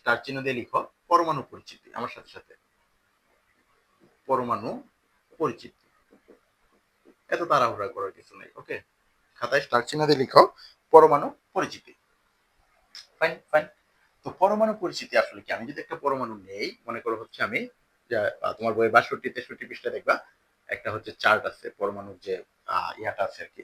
Star চিহ্ন দিয়ে লিখো, পরমাণু পরিচিতি, আমার সাথে সাথে। পরমাণু পরিচিতি। এত তাড়াহুড়া করার কিছু নেই ওকে খাতায় স্টার চিহ্ন দিয়ে লিখো, পরমাণু পরিচিতি। ফাইন ফাইন তো পরমাণু পরিচিতি আসলে কি? আমি যদি একটা পরমাণু নেই, মনে করো হচ্ছে আমি তোমার বই বাষট্টি, তেষট্টি পৃষ্ঠা দেখবা, একটা হচ্ছে চার্ট আছে, পরমাণুর যে ইয়াটা আছে আর কি।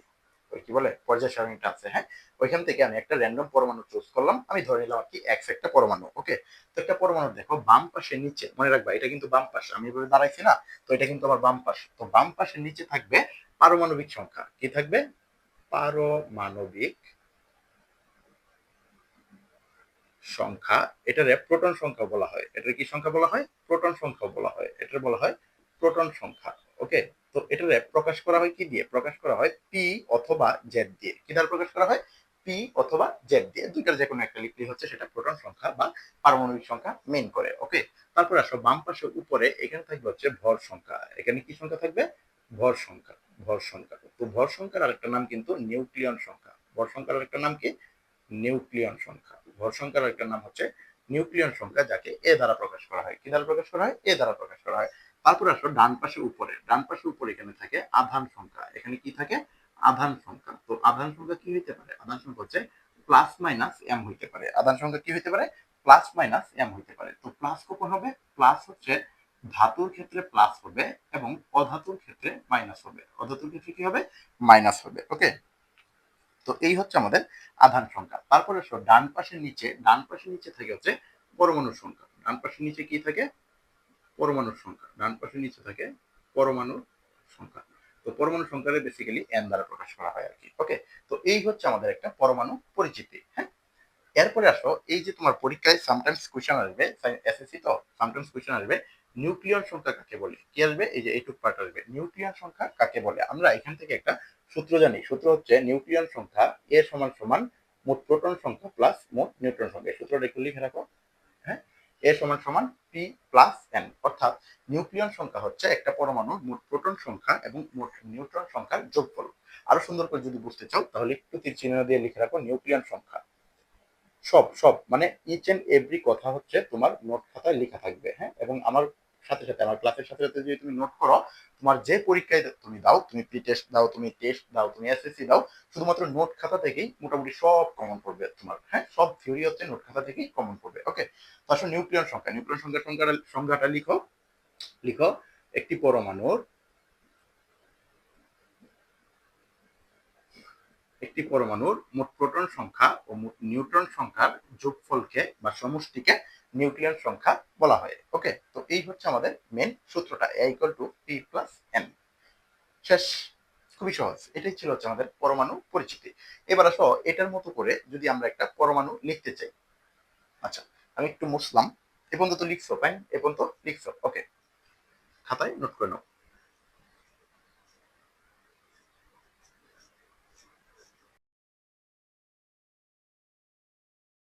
ওই কি বলে? পর্যায় সারণীটা আছে হ্যাঁ? ওইখান থেকে আমি একটা র্যান্ডম পরমাণু চুজ করলাম, আমি ধরে নিলাম আর কি এক্স একটা পরমাণু ওকে তো একটা পরমাণু দেখো, বাম পাশে নিচে, মনে রাখবা, এটা কিন্তু বাম পাশ, আমি এভাবে দাঁড়াইছি না, তো এটা কিন্তু আমার বাম পাশ, তো বাম পাশের নিচে থাকবে পারমাণবিক সংখ্যা, কি থাকবে? পারমাণবিক সংখ্যা, এটারে প্রোটন সংখ্যা বলা হয়, এটার কি সংখ্যা বলা হয়? প্রোটন সংখ্যা বলা হয়, এটার বলা হয় প্রোটন সংখ্যা ওকে এটারে প্রকাশ করা হয় কি দিয়ে? প্রকাশ করা হয় পি অথবা জেড দিয়ে। কি দ্বারা প্রকাশ করা হয়? পি অথবা জেড দিয়ে। দুইটার যে কোনো একটা লিখলে হচ্ছে সেটা প্রোটন সংখ্যা বা পারমাণবিক সংখ্যা মেন করে ওকে তারপর আসো বাম পাশে উপরে, এখানে থাকবে হচ্ছে ভর সংখ্যা। এখানে কি সংখ্যা থাকবে? ভর সংখ্যা ভর সংখ্যা। তো ভর সংখ্যার আরেকটা নাম কিন্তু নিউক্লিয়ন সংখ্যা। ভর সংখ্যার আরেকটা নাম কি? নিউক্লিয়ন সংখ্যা। ভর সংখ্যার আরেকটা নাম হচ্ছে নিউক্লিয়ন সংখ্যা, যাকে এ দ্বারা প্রকাশ করা হয়। কি দ্বারা প্রকাশ করা হয়? এ দ্বারা প্রকাশ করা হয়। তারপর আসো ডান পাশে উপরে। ডান পাশে উপরে এখানে থাকে আধান সংখ্যা। এখানে কি থাকে? আধান সংখ্যা। তো আধান সংখ্যা কি হইতে পারে? আধান সংখ্যা হচ্ছে প্লাস মাইনাস এম হইতে পারে। আধান সংখ্যা কি হইতে পারে? প্লাস মাইনাস এম হইতে পারে। তো প্লাস কখন হবে? প্লাস হচ্ছে ধাতুর ক্ষেত্রে প্লাস হবে এবং অধাতুর ক্ষেত্রে মাইনাস হবে। অধাতুর ক্ষেত্রে কি হবে? মাইনাস হবে। ওকে তো এই হচ্ছে আমাদের আধান সংখ্যা। তারপরে ডান পাশের নিচে। ডান পাশের নিচে থাকে হচ্ছে পরমাণুর সংখ্যা। ডান পাশের নিচে কি থাকে? পরমাণুর সংখ্যা, ডান পাশের নিচে থাকে পরমাণুর সংখ্যা। তো পরমাণু সংখ্যারে বেসিক্যালি এন দ্বারা প্রকাশ করা হয় আর কি ওকে তো এই হচ্ছে আমাদের একটা পরমাণু পরিচিতি হ্যাঁ? এরপরে আসো, এই যে তোমার পরীক্ষায় সামটাইমস কোয়েশ্চেন আসবে এসএসসি তো সামটাইমস কোয়েশ্চেন আসবে নিউক্লিয়ন সংখ্যা কাকে বলে? কি আসবে? এই যে এইটুক পার্ট আসবে। নিউক্লিয়ন সংখ্যা কাকে বলে? আমরা এখান থেকে একটা সূত্র জানি, সূত্র হচ্ছে নিউক্লিয়ন সংখ্যা এ সমান সমান মোট প্রোটন সংখ্যা প্লাস মোট নিউট্রন সংখ্যা। সূত্রটা একটু লিখে রাখো। হ্যাঁ এ সমান সমান পি প্লাস এন অর্থাৎ নিউক্লিয়ন সংখ্যা হচ্ছে একটা পরমাণুর মোট প্রোটন সংখ্যা এবং মোট নিউট্রন সংখ্যার যোগফল। আরও সুন্দর করে যদি বুঝতে চাও, তাহলে একটু তীর চিহ্ন দিয়ে লিখে রাখো, নিউক্লিয়ন সংখ্যা। সব সব মানে ইচ এন্ড এভরি কথা হচ্ছে তোমার নোট খাতায় লেখা থাকবে হ্যাঁ? এবং আমার সাথে সাথে, আমার ক্লাসের সাথে সাথে যদি তুমি নোট করো, তোমার যে পরীক্ষায় তুমি দাও, তুমি প্রি টেস্ট দাও, তুমি টেস্ট দাও, তুমি এসএসসি দাও, শুধুমাত্র নোট খাতা থেকেই মোটামুটি সব কমন পড়বে তোমার হ্যাঁ? সব থিওরি হচ্ছে নোট খাতা থেকেই কমন পড়বে ওকে আসলে নিউক্লিয়ন সংখ্যা নিউক্লিয়ন সংখ্যার সংখ্যাটা সংখ্যাটা লিখো লিখো, একটি পরমাণুর একটি পরমাণুর মোট প্রোটন সংখ্যা ও মোট নিউট্রন সংখ্যার যোগফলকে বা সমষ্টিকে নিউক্লিয়ন সংখ্যা বলা হয়। এই হচ্ছে আমাদের মেন সূত্রটা A equal to P plus N শেষ, খুবই সহজ। এটাই ছিল হচ্ছে আমাদের পরমাণু পরিচিতি। এবার আসো, এটার মতো করে যদি আমরা একটা পরমাণু লিখতে চাই। আচ্ছা আমি একটু মুসলাম এ পর্যন্ত লিখছো ফাইন এ পর্যন্ত লিখছো। ওকে খাতায় নোট করে নাও।